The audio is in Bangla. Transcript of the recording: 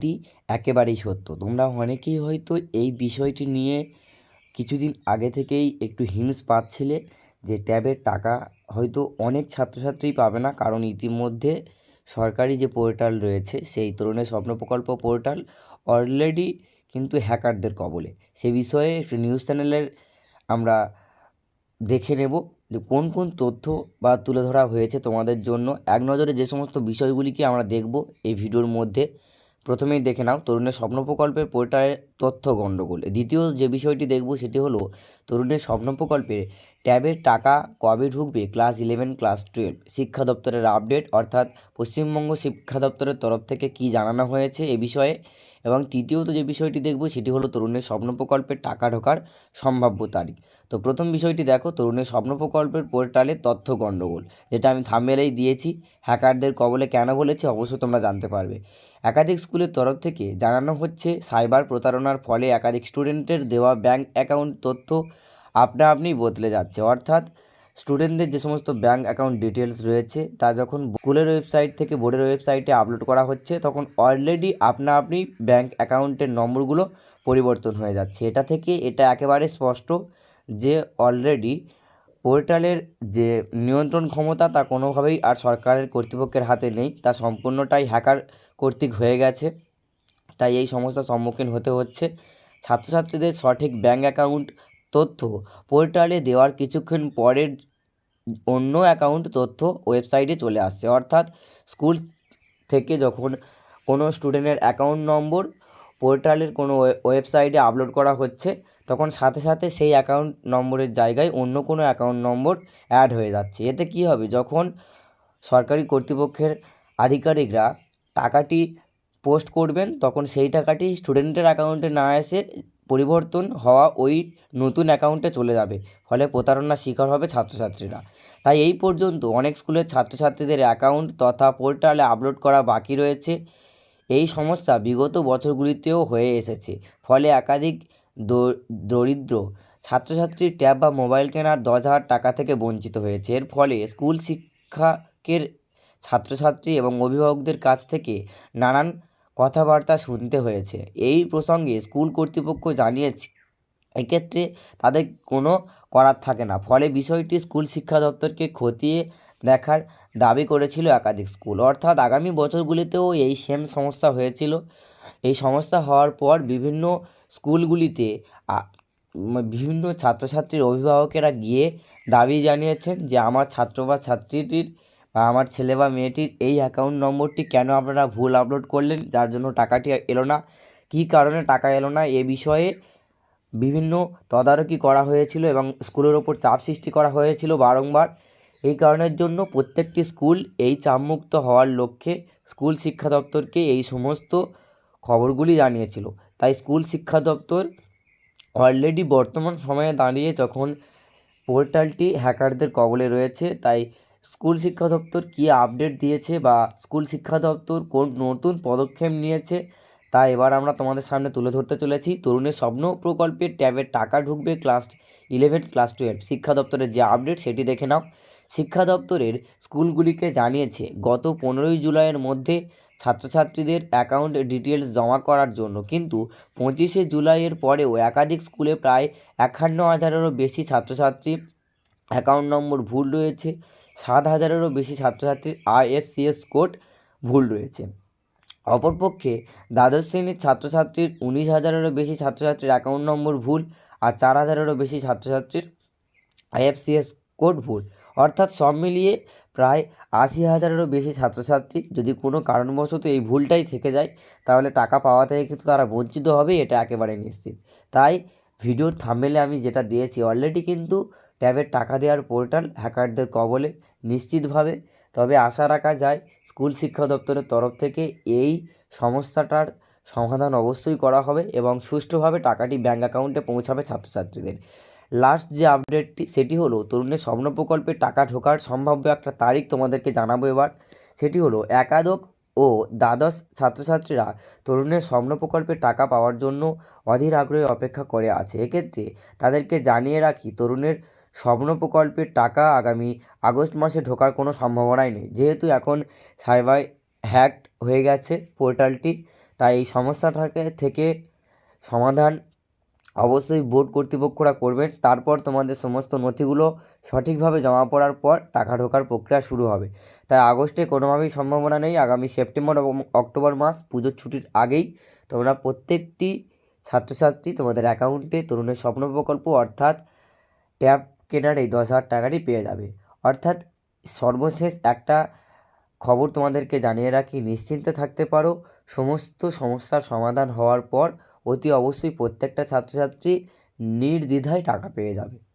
টি একেবারেই সত্য। তোমরা অনেকেই হয়তো এই বিষয়টি নিয়ে কিছুদিন আগে থেকেই একটু হিন্স পাচ্ছিলে যে ট্যাবের টাকা হয়তো অনেক ছাত্রছাত্রী পাবে না, কারণ ইতিমধ্যে সরকারি যে পোর্টাল রয়েছে, সেই তরুণের স্বপ্ন প্রকল্প পোর্টাল অলরেডি কিন্তু হ্যাকারদের কবলে। সে বিষয়ে একটি নিউজ চ্যানেলের আমরা দেখে নেব যে কোন কোন তথ্য বা তুলে ধরা হয়েছে তোমাদের জন্য। এক নজরে যে সমস্ত বিষয়গুলিকে আমরা দেখব এই ভিডিওর মধ্যে প্রথমেই দেখে নাও, তরুণের স্বপ্ন প্রকল্পের পোর্টালের তথ্য গণ্ডগোল। দ্বিতীয় যে বিষয়টি দেখব সেটি হলো, তরুণের স্বপ্ন প্রকল্পের ট্যাবের টাকা কবে ঢুকবে? Class eleven, class twelve. শিক্ষা দপ্তরের আপডেট, অর্থাৎ পশ্চিমবঙ্গ শিক্ষা দপ্তরের তরফ থেকে কি জানানো হয়েছে এ বিষয়ে এবং তৃতীয়ত যে বিষয়টি দেখব সেটি হলো তরুণের স্বপ্ন প্রকল্পের টাকা ঢোকার সম্ভাব্য তারিখ। তো প্রথম বিষয়টি দেখো, তরুণের স্বপ্ন প্রকল্পের পোর্টালে তথ্য গণ্ডগোল, যেটা আমি থাম্বেলেই দিয়েছি। হ্যাকারদের কবলে কেন বলেছি অবশ্যই তোমরা জানতে পারবে। একাধিক স্কুলের তরফ থেকে জানানো হচ্ছে, সাইবার প্রতারণার ফলে একাধিক স্টুডেন্টের দেওয়া ব্যাংক অ্যাকাউন্ট তথ্য আপনা আপনিই বদলে যাচ্ছে। অর্থাৎ স্টুডেন্টদের যে সমস্ত ব্যাঙ্ক অ্যাকাউন্ট ডিটেলস রয়েছে, তা যখন স্কুলের ওয়েবসাইট থেকে বোর্ডের ওয়েবসাইটে আপলোড করা হচ্ছে, তখন অলরেডি আপনা আপনি ব্যাংক অ্যাকাউন্টের নম্বরগুলো পরিবর্তন হয়ে যাচ্ছে। এটা থেকে এটা একেবারে স্পষ্ট যে অলরেডি পোর্টালের যে নিয়ন্ত্রণ ক্ষমতা, তা কোনোভাবেই আর সরকারের কর্তৃপক্ষের হাতে নেই। তা সম্পূর্ণটাই হ্যাকার কর্তৃক হয়ে গেছে। তাই এই সমস্যার সম্মুখীন হতে হচ্ছে। ছাত্রছাত্রীদের সঠিক ব্যাঙ্ক অ্যাকাউন্ট তথ্য। পোর্টালে দেওয়ার কিছুক্ষণ পরের অন্য অ্যাকাউন্ট তথ্য ওয়েবসাইটে চলে আসছে। অর্থাৎ স্কুল থেকে যখন কোনো স্টুডেন্টের অ্যাকাউন্ট নম্বর পোর্টালের কোনো ওয়েবসাইটে আপলোড করা হচ্ছে, তখন সাথে সাথে সেই অ্যাকাউন্ট নম্বরের জায়গায় অন্য কোনো অ্যাকাউন্ট নম্বর অ্যাড হয়ে যাচ্ছে। এতে কী হবে? যখন সরকারি কর্তৃপক্ষের আধিকারিকরা টাকাটি পোস্ট করবেন, তখন সেই টাকাটি স্টুডেন্টের অ্যাকাউন্টে না এসে পরিবর্তন হওয়া ওই নতুন অ্যাকাউন্টে চলে যাবে। ফলে প্রতারণার শিকার হবে ছাত্রছাত্রীরা। তাই এই পর্যন্ত অনেক স্কুলের ছাত্রছাত্রীদের অ্যাকাউন্ট তথা পোর্টালে আপলোড করা বাকি রয়েছে। এই সমস্যা বিগত বছরগুলিতেও হয়ে এসেছে। ফলে একাধিক দরিদ্র ছাত্রছাত্রীর ট্যাব বা মোবাইল কেনার দশ হাজার টাকা থেকে বঞ্চিত হয়েছে। এর ফলে স্কুল শিক্ষকের, ছাত্রছাত্রী এবং অভিভাবকদের কাছ থেকে নানান কথাবার্তা শুনতে হয়েছে। এই প্রসঙ্গে স্কুল কর্তৃপক্ষ জানিয়েছে, এক্ষেত্রে তাদের কোনো করার থাকে না। ফলে বিষয়টি স্কুল শিক্ষা দপ্তরকে খতিয়ে দেখার দাবি করেছিল একাধিক স্কুল। অর্থাৎ আগামী বছরগুলিতেও এই সেম সমস্যা হয়েছিল। এই সমস্যা হওয়ার পর বিভিন্ন স্কুলগুলিতে বিভিন্ন ছাত্রছাত্রীর অভিভাবকেরা গিয়ে দাবি জানিয়েছেন যে, আমার ছাত্র বা ছাত্রীটির আমার ছেলে বা মেয়েটির এই অ্যাকাউন্ট নম্বরটি কেন আপনারা ভুল আপলোড করলেন? যার জন্য টাকাটি এলো না। কী কারণে টাকা এলো না? এ বিষয়ে বিভিন্ন তদারকি করা হয়েছিল এবং স্কুলের ওপর চাপ সৃষ্টি করা হয়েছিল বারংবার। এই কারণের জন্য প্রত্যেকটি স্কুল এই চাপমুক্ত হওয়ার লক্ষ্যে স্কুল শিক্ষা দপ্তরকে এই সমস্ত খবরগুলি জানিয়েছিল। তাই স্কুল শিক্ষা দপ্তর অলরেডি বর্তমান সময়ে দাঁড়িয়ে যখন পোর্টালটি হ্যাকারদের কবলে রয়েছে, তাই স্কুল শিক্ষা দপ্তর কী আপডেট দিয়েছে বা স্কুল শিক্ষা দপ্তর কোন নতুন পদক্ষেপ নিয়েছে তা এবার আমরা তোমাদের সামনে তুলে ধরতে চলেছি। তরুণের স্বপ্ন প্রকল্পের ট্যাবের টাকা ঢুকবে ক্লাস ইলেভেন ক্লাস টুয়েলভ শিক্ষা দপ্তরের যে আপডেট সেটি দেখে নাও। শিক্ষা দপ্তরের স্কুলগুলিকে জানিয়েছে, গত পনেরোই জুলাইয়ের মধ্যে ছাত্রছাত্রীদের অ্যাকাউন্ট ডিটেলস জমা করার জন্য। কিন্তু পঁচিশে জুলাইয়ের পরেও একাধিক স্কুলে প্রায় একান্ন হাজারেরও বেশি ছাত্রছাত্রী অ্যাকাউন্ট নম্বর ভুল রয়েছে। সাত হাজারেরও বেশি ছাত্রছাত্রীর আইএফসিএস কোড ভুল রয়েছে। অপরপক্ষে দ্বাদশ শ্রেণির ছাত্রছাত্রীর উনিশ হাজারেরও বেশি ছাত্রছাত্রীর অ্যাকাউন্ট নম্বর ভুল আর চার হাজারেরও বেশি ছাত্রছাত্রীর আইএফসিএস কোড ভুল। অর্থাৎ সব মিলিয়ে প্রায় আশি হাজারেরও বেশি ছাত্রছাত্রী যদি কোনো কারণবশত এই ভুলটাই থেকে যায়, তাহলে টাকা পাওয়া থেকে কিন্তু তারা বঞ্চিত হবে, এটা একেবারে নিশ্চিত। তাই ভিডিওর থামেলে আমি যেটা দিয়েছি অলরেডি কিন্তু ট্যাবের টাকা দেওয়ার পোর্টাল হ্যাকারদের কবলে নিশ্চিতভাবে। তবে আশা রাখা যায়, স্কুল শিক্ষা দপ্তরের তরফ থেকে এই সমস্যাটার সমাধান অবশ্যই করা হবে এবং সুষ্ঠুভাবে টাকাটি ব্যাঙ্ক অ্যাকাউন্টে পৌঁছাবে ছাত্রছাত্রীদের। লাস্ট যে আপডেটটি, সেটি হলো, তরুণের স্বপ্ন প্রকল্পে টাকা ঢোকার সম্ভাব্য একটা তারিখ তোমাদেরকে জানাব এবার। সেটি হলো, একাদশ ও দ্বাদশ ছাত্রছাত্রীরা তরুণের স্বপ্ন প্রকল্পে টাকা পাওয়ার জন্য অধীর আগ্রহে অপেক্ষা করে আছে। এক্ষেত্রে তাদেরকে জানিয়ে রাখি, তরুণের স্বপ্ন প্রকল্পের টাকা আগামী আগস্ট মাসে ঢোকার কোনো সম্ভাবনাই নেই। যেহেতু এখন সাইবার হ্যাকড হয়ে গেছে পোর্টালটি, তাই এই সমস্যাটাকে থেকে সমাধান অবশ্যই বোর্ড কর্তৃপক্ষরা করবেন। তারপর তোমাদের সমস্ত নথিগুলো সঠিকভাবে জমা পড়ার পর টাকা ঢোকার প্রক্রিয়া শুরু হবে। তাই আগস্টে কোনোভাবেই সম্ভাবনা নেই। আগামী সেপ্টেম্বর এবং অক্টোবর মাস পুজোর ছুটির আগেই তোমরা প্রত্যেকটি ছাত্রছাত্রী তোমাদের অ্যাকাউন্টে তরুণের স্বপ্ন প্রকল্প অর্থাৎ ট্যাব কেনার এই দশ হাজার টাকাটি পেয়ে যাবে। অর্থাৎ সর্বশেষ একটা খবর তোমাদেরকে জানিয়ে রাখি, নিশ্চিন্তে থাকতে পারো, সমস্ত সমস্যার সমাধান হওয়ার পর অতি অবশ্যই প্রত্যেকটা ছাত্রছাত্রী নির্দ্বিধায় টাকা পেয়ে যাবে।